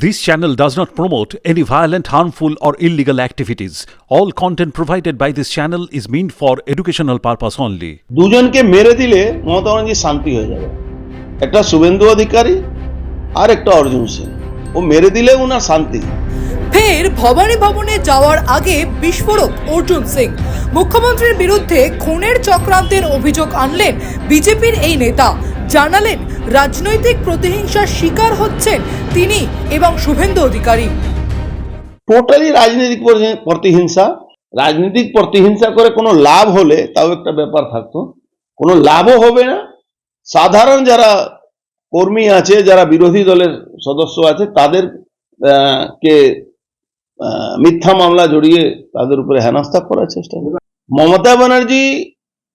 This channel does not promote any violent, harmful, or illegal activities. All content provided by this channel is meant for educational purpose only. দুজনকে মেরে দিলে মমতা ব্যানার্জি শান্তি হয়ে যাবে একটা শুভেন্দু অধিকারী আর একটা অর্জুন সিং ও মেরে দিলে ওনার শান্তি ফের ভবানী ভবনে যাওয়ার আগে বিস্ফোরক অর্জুন সিং মুখ্যমন্ত্রীর বিরুদ্ধে খুনের চক্রান্তের অভিযোগ আনলেন বিজেপির এই নেতা জানালেন, রাজনৈতিক প্রতিহিংসার শিকার হচ্ছেন তিনি এবং শুভেন্দু অধিকারী। টোটালি রাজনৈতিক প্রতিহিংসা। রাজনৈতিক প্রতিহিংসা করে কোনো লাভ হলে তাও একটা ব্যাপার থাকতো। কোনো লাভও হবে না। সাধারণ যারা কর্মী আছে, যারা বিরোধী দলের সদস্য আছে, তাদের কে মিথ্যা মামলা জড়িয়ে তাদের উপরে হেনস্থা করার চেষ্টা মমতা ব্যানার্জি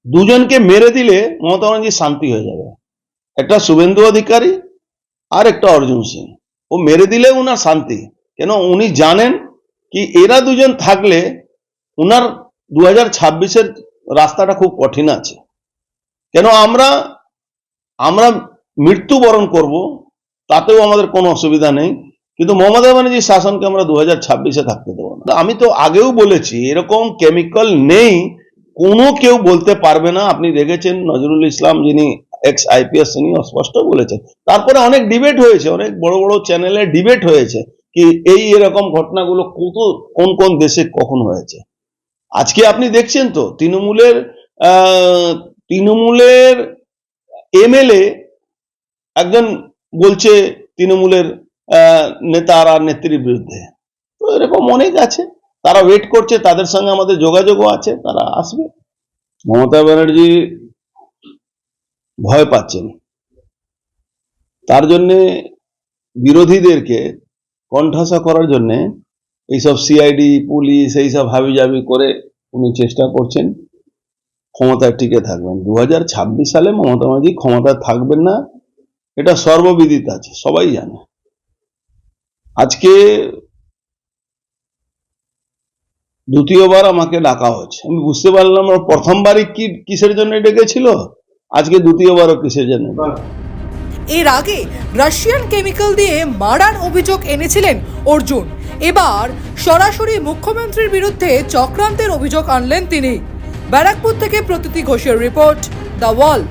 দুজনকে মেরে দিলে মমতা ব্যানার্জি শান্তি হয়ে যাবে। একটা শুভেন্দু অধিকারী আর একটা অর্জুন সিং। ও মেরে দিলে উনার শান্তি। কেন? উনি জানেন কি এরা দুজন থাকলে উনার দু হাজার ছাব্বিশের রাস্তাটা খুব কঠিন আছে। কেন? আমরা আমরা মৃত্যুবরণ করব, তাতেও আমাদের কোনো অসুবিধা নেই। কিন্তু মমতা ব্যানার্জির শাসনকে আমরা দু হাজার ছাব্বিশে থাকতে দেবো না। আমি তো আগেও বলেছি, এরকম কেমিক্যাল নেই, কোনো কেউ বলতে পারবে না। আপনি দেখেছেন নজরুল ইসলাম যিনি এক্স আইপিএস তিনি স্পষ্ট বলেছেন তারপরে অনেক ডিবেট হয়েছে, অনেক বড় বড় চ্যানেলে ডিবেট হয়েছে কি এই এরকম ঘটনাগুলো কত, কোন কোন দেশে কখন হয়েছে। আজকে আপনি দেখছেন তো, তৃণমূলের তৃণমূলের এমএলএ একজন বলছে তৃণমূলের নেতার আর নেত্রীর বিরুদ্ধে। তো এরকম অনেক আছে, তারা ওয়েট করছে, তাদের সঙ্গে আমাদের যোগাযোগও আছে, তারা আসবে। মমতা ব্যানার্জি ভয় পাচ্ছেন। তার জন্যে বিরোধীদেরকে কণ্ঠাসা করার জন্য এইসব সিআইডি পুলিশ এইসব হাবিজাবি করে উনি চেষ্টা করছেন, ক্ষমতায় টিকে থাকবেন। দু হাজার ছাব্বিশ সালে মমতা ব্যানার্জি ক্ষমতায় থাকবেন না, এটা সর্ববিদিত আছে, সবাই জানে। আজকে দ্বিতীয়বার আমাকে ডাকা হচ্ছে আমি বুঝতে পারলাম প্রথমবারই কি কিসের জন্য ডেকেছিল? আজকে দ্বিতীয়বারও কিসে জানে এর আগে রাশিয়ান কেমিক্যাল দিয়ে মারার অভিযোগ এনেছিলেন অর্জুন। এবার সরাসরি মুখ্যমন্ত্রীর বিরুদ্ধে চক্রান্তের অভিযোগ আনলেন তিনি। ব্যারাকপুর থেকে প্রতীতি ঘোষের রিপোর্ট, দ্য ওয়াল।